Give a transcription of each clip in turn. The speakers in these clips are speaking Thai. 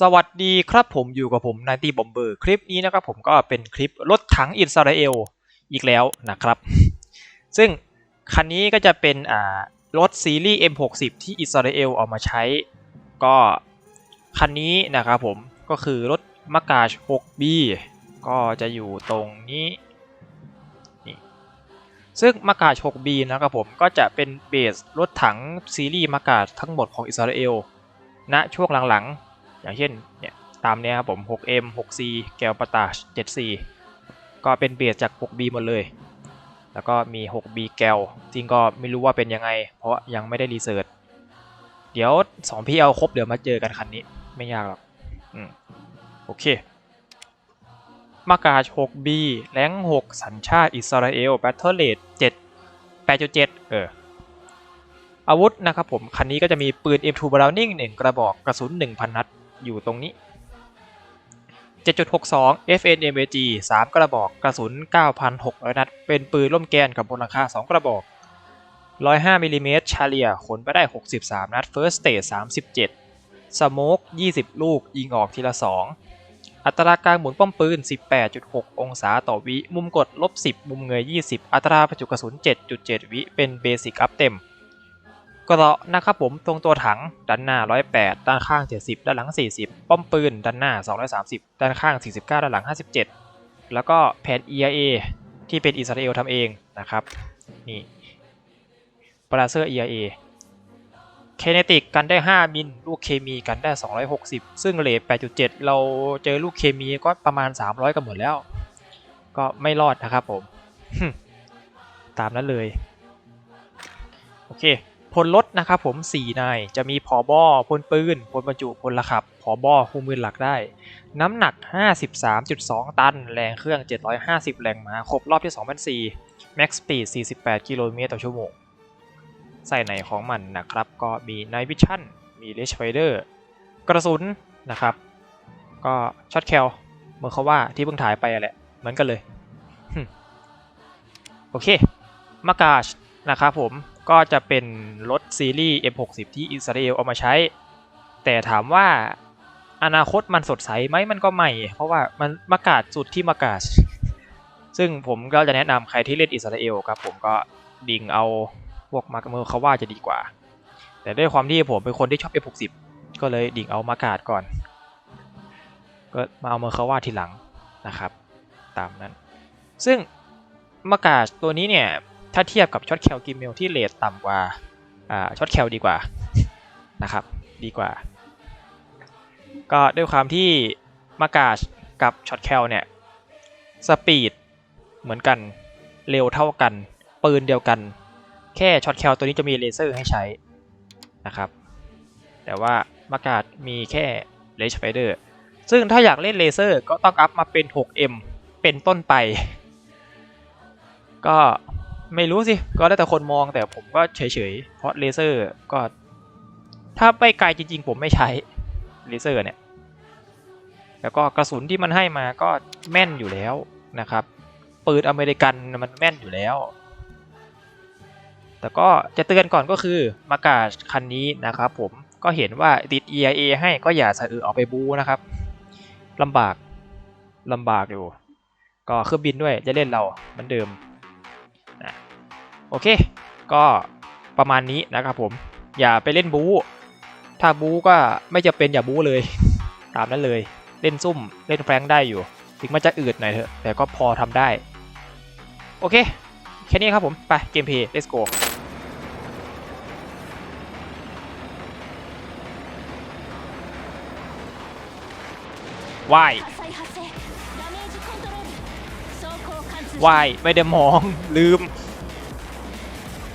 สวัสดีครับผมอยู่กับผมนายตีบอมเบอร์คลิปนี้นะครับผมก็เป็นคลิปรถถังอิสราเอลอีกแล้วนะครับ ซึ่งคันนี้ก็จะเป็นอ่ารถซีรีส์ M60 ที่อิสราเอลเอามาใช้ ก็คันนี้นะครับผมก็คือรถมากาช 6B ก็จะอยู่ตรงนี้นี่ซึ่งมากาช 6B นะครับผมก็จะเป็นเบสรถถังซีรีส์มากาชทั้งหมดของอิสราเอลณช่วงหลังๆ อย่างเช่นเนี่ยตามเนี้ยครับผม 6M 6C แกลปาตา 7C ก็เป็นเบสจาก 6B หมดเลย แล้วก็มี 6B แกลจริงก็ไม่รู้ว่าเป็นยังไง เพราะยังไม่ได้รีเสิร์ชเดี๋ยว 2 พี่เอาครบเดี๋ยวมาเจอกันคันนี้ ไม่ยากหรอกอืมโอเคมากาช 6B แรง6 สัญชาติอิสราเอลแบตเทอร์เลด7 8.7 เออ อาวุธนะครับผม คันนี้ก็จะมีปืน M2 Browning 1 กระบอกกระสุน 1,000 นัด อยู่ตรงนี้ 7.62 FNMAG 3 กระบอกกระสุน 9,600 นัด เป็นปืนล่มแกนกับบนหลังคา 2 กระบอก 105มิลลิเมตรชาเลียขนไปได้ 63 นัด First Stage 37 สโมก20 ลูก ยิงออกทีละ 2 อัตราการหมุนป้อมปืน 18.6 องศาต่อวิ มุมกดลบ 10 มุมเงย 20 อัตราประจุกระสุน 7.7 วิ เป็นเบสิกอัพเต็ม กราะนะครับผมตรงตัวถังด้านหน้า 108 ด้านข้าง 70 ด้านหลัง 40 ป้อมปืน ด้านหน้า 230 ด้านข้าง 49 ด้านหลัง 57 แล้วก็แผ่น EIA ที่เป็นอิสราเอลทำเองนะครับนี่ปราเซอร์ EIA เคเนติกกันได้ 5 มิล ลูกเคมีกันได้ 260 ซึ่งเลท8.7 เราเจอลูกเคมีก็ประมาณ 300 กันหมดแล้ว ก็ไม่รอดนะครับผม ตามนั้นเลย โอเค พลรถนะครับผม4นายจะมีผอบอพลปืนพลบรรจุพลขับผอบอคุมมือหลักได้ น้ำหนัก 53.2 ตัน แรงเครื่อง 750 แรงม้าครบรอบที่ 2004 Max Speed 48 กิโลเมตรต่อชั่วโมง ใส่ในของมันนะครับ ก็มี Night Vision มี Range Finder กระสุนนะครับ ก็ช็อตแคลเมื่อเขาว่าที่เพิ่งถ่ายไปอะแหละเหมือนกันเลย โอเคมากาชนะครับผม ก็จะเป็นรถซีรีส์ M60 ที่อิสราเอลเอามาใช้ แต่ถามว่าอนาคตมันสดใสไหมมันก็ไม่ เพราะว่ามันมากาศสุดที่มากาศ ซึ่งผมก็จะแนะนำใครที่เล่นอิสราเอลครับผมก็ดิ่งเอาพวกมาเมอร์เขาว่าจะดีกว่า แต่ด้วยความที่ผมเป็นคนที่ชอบ F60 ก็เลยดิ่งเอามากาศก่อน ก็มาเอาเมอร์เขาว่าทีหลังนะครับ ตามนั้น ซึ่งมากาศตัวนี้เนี่ย ถ้าเทียบกับช็อตแคลกิมเมลที่เลทต่ำกว่าช็อตแคลดีกว่านะครับดีกว่า ก็ด้วยความที่มากาชกับช็อตแคลเนี่ยสปีดเหมือนกันเร็วเท่ากัน ปืนเดียวกัน แค่ช็อตแคลตัวนี้จะมีเลเซอร์ให้ใช้นะครับ แต่ว่ามากาชมีแค่เลชไฟเดอร์ซึ่งถ้าอยากเล่นเลเซอร์ก็ต้องอัพมาเป็น 6M เป็นต้นไป ก็ ไม่รู้สิ ก็ได้วแต่คนมองแต่ผมก็เฉยๆ เพราะเลเซอร์ก็ ถ้าไปไกลจริงๆ ผมไม่ใช้เลเซอร์เนี่ย แล้วก็กระสุนที่มันให้มาก็แม่นอยู่แล้วนะครับปืนอเมริกันมันแม่นอยู่แล้ว แต่ก็จะเตือนก่อนก็คือมากาคันนี้นะครับผมก็เห็นว่าติด EIA ให้ก็อย่าสะอือออกไปบูนะครับลำบากลำบากอยู่ ก็เครื่องบินด้วยจะเล่นเราเหมือนเดิม โอเค ก็ประมาณนี้นะครับผม อย่าไปเล่นบู๊ ถ้าบู๊ก็ไม่จะเป็นอย่าบู๊เลย ตามนั้นเลย เล่นซุ่ม เล่นแฟรงได้อยู่ ถึงมันจะอืดหน่อยเถอะ แต่ก็พอทำได้ โอเค แค่นี้ครับผม ไปเกมเพย์ let's go ว่ายว่ายไม่ได้มองลืม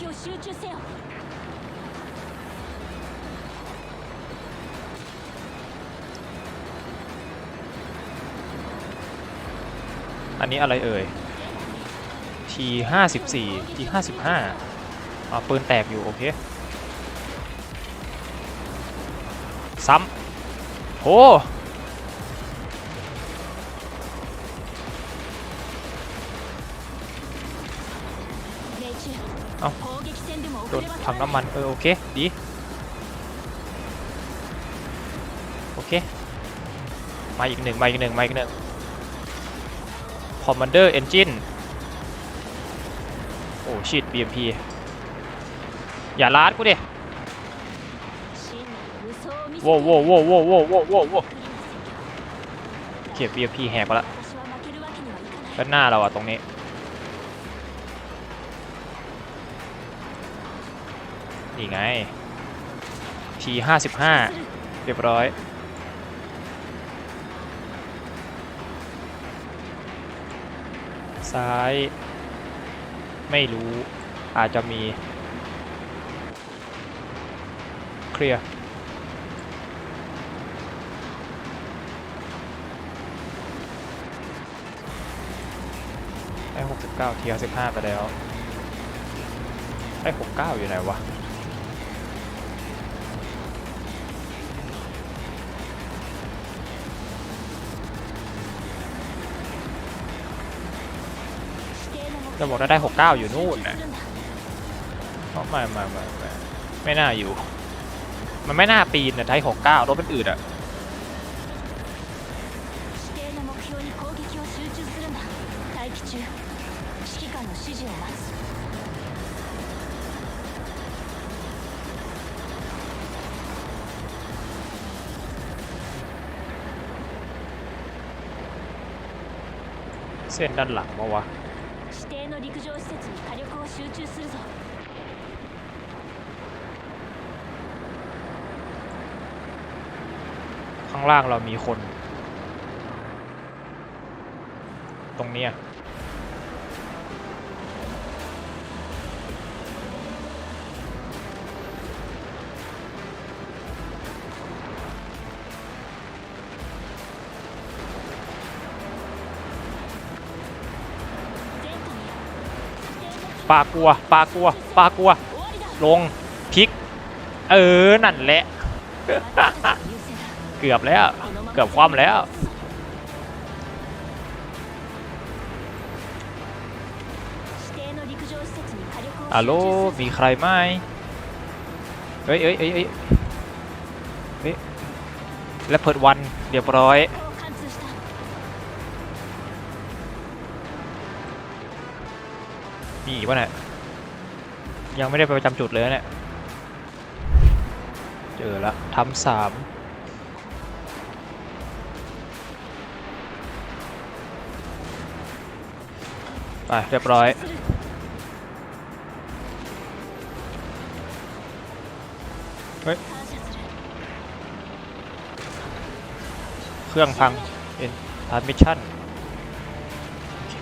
撃を集中せよอันนี้อะไรเอ่ย T54 T55 อ่าปืนแตกอยู่โอเค ซ้ำโห โดนถังน้ำมัน เออ โอเค ดี โอเค มาอีกหนึ่งมาอีกหนึ่งมาอีกหนึ่งคอมมานเดอร์เอนจินโอ้ชิด BMP อย่าลาดกูดิโว้โว้โว้วว้โว้โว้โว้โว้เก็บ BMP แหกไปละด้านหน้าเราอะตรงนี้ นี่ไง T ห้าสิบห้าเรียบร้อย ซ้าย ไม่รู้อาจจะมี เคลียร์ได้หกสิบเก้าทียสิบห้าไปแล้วได้หกเก้าอยู่ไหนวะ จะบอกว่าได้ 69 อยู่นู่นนะเพราะม่ไมาไม่น่าอยู่ มันไม่น่าปีนนะไทย69รถเป็นอื่นอะเส้นด้านหลังมาวะ の陸上施設に火力を集中するぞ ข้างล่างเรามีคน ตรงเนี้ย ปลากลัวปลากลัวปลากลัว ลงพิก เออ นั่นแหละ เกือบแล้ว เกือบความแล้ว อะโลมีใครไหมเฮ้ยเฮ้ยเฮ้ยเอ้ยและเปิดวันเรียบร้อย อีกวะเนี่ยยังไม่ได้ไปประจำจุดเลยเนี่ยเจอละทำสามไปเรียบร้อยเฮ้ยเครื่องพังเอ็นทาร์มิชั่น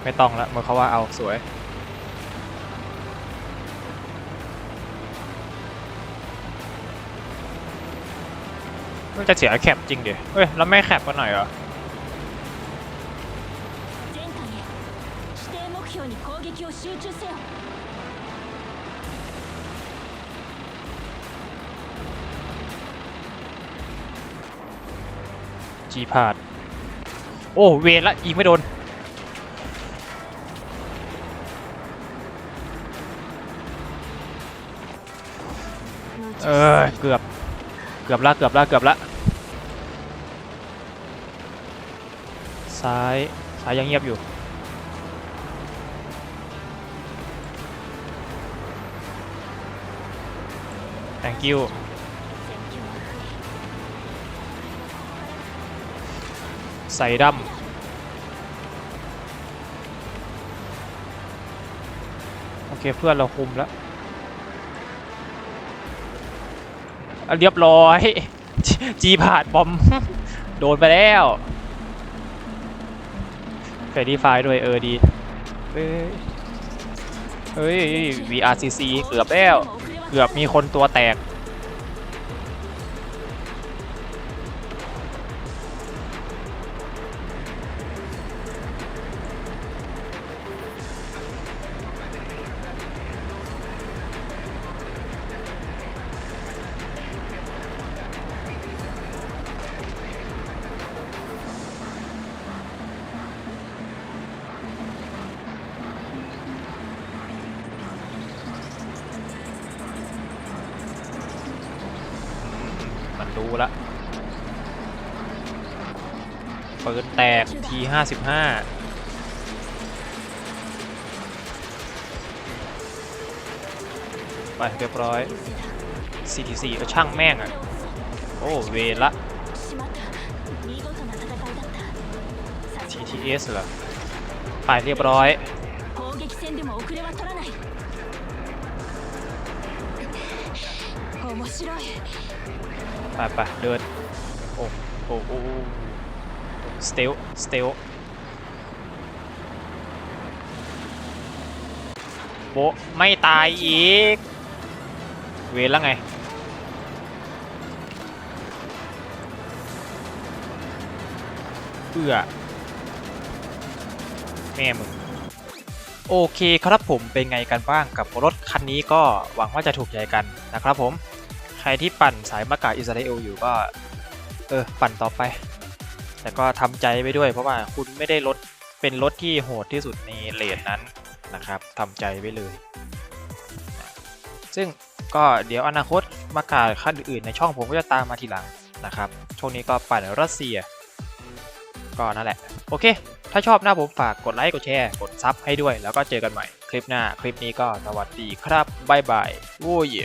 ไม่ต้องละเมื่อเขาว่าเอาสวย มัจะเสียแคปจริงดิเฮ้ยแล้วไม่แคปกันหน่อยเหรอจีพาด โอ้ เวรละอีกไม่โดน เออเกือบ เกือบละ เกือบละ เกือบละ ซ้าย ซ้ายยังเงียบอยู่ thank you ใส่ดำโอเคเพื่อนเราคุมแล้วเรียบร้อย จีผาดบอม โดนไปแล้ว เฟรดี้ไฟด้วยเออดี เฮ้ยเฮ้ย VRCC เกือบแล้ว เกือบมีคนตัวแตก เปิดแตกทีห้าสิบห้าไปเรียบร้อย4ี่สี่ก็ช่างแม่งอะ โอ้เวละ TTS เหรอ ไปเรียบร้อย ไปไปเดิน โอ้โอ้โอ้ สเตลสเตลโบไม่ตายอีก เวรแล้วไงเอื้อแม่มึงโอเคครับผมเป็นไงกันบ้างกับรถคันนี้ก็หวังว่าจะถูกใจกันนะครับผม ใครที่ปั่นสายมากาอิสราเอลอยู่ก็ เออ ปั่นต่อไป แต่ก็ทำใจไปด้วย เพราะว่าคุณไม่ได้รถเป็นรถที่โหดที่สุดในเลนนั้นนะครับทำใจไวเลย ซึ่งก็เดี๋ยวอนาคตมากาคันอื่นในช่องผมก็จะตามมาทีหลังนะครับช่วงนี้ก็ปั่นรัสเซีย ก็นั่นแหละ โอเค ถ้าชอบหน้าผมฝากกดไลค์ กดแชร์ กดซับให้ด้วย แล้วก็เจอกันใหม่ คลิปหน้า คลิปนี้ก็สวัสดีครับ บ๊ายบาย โว้ย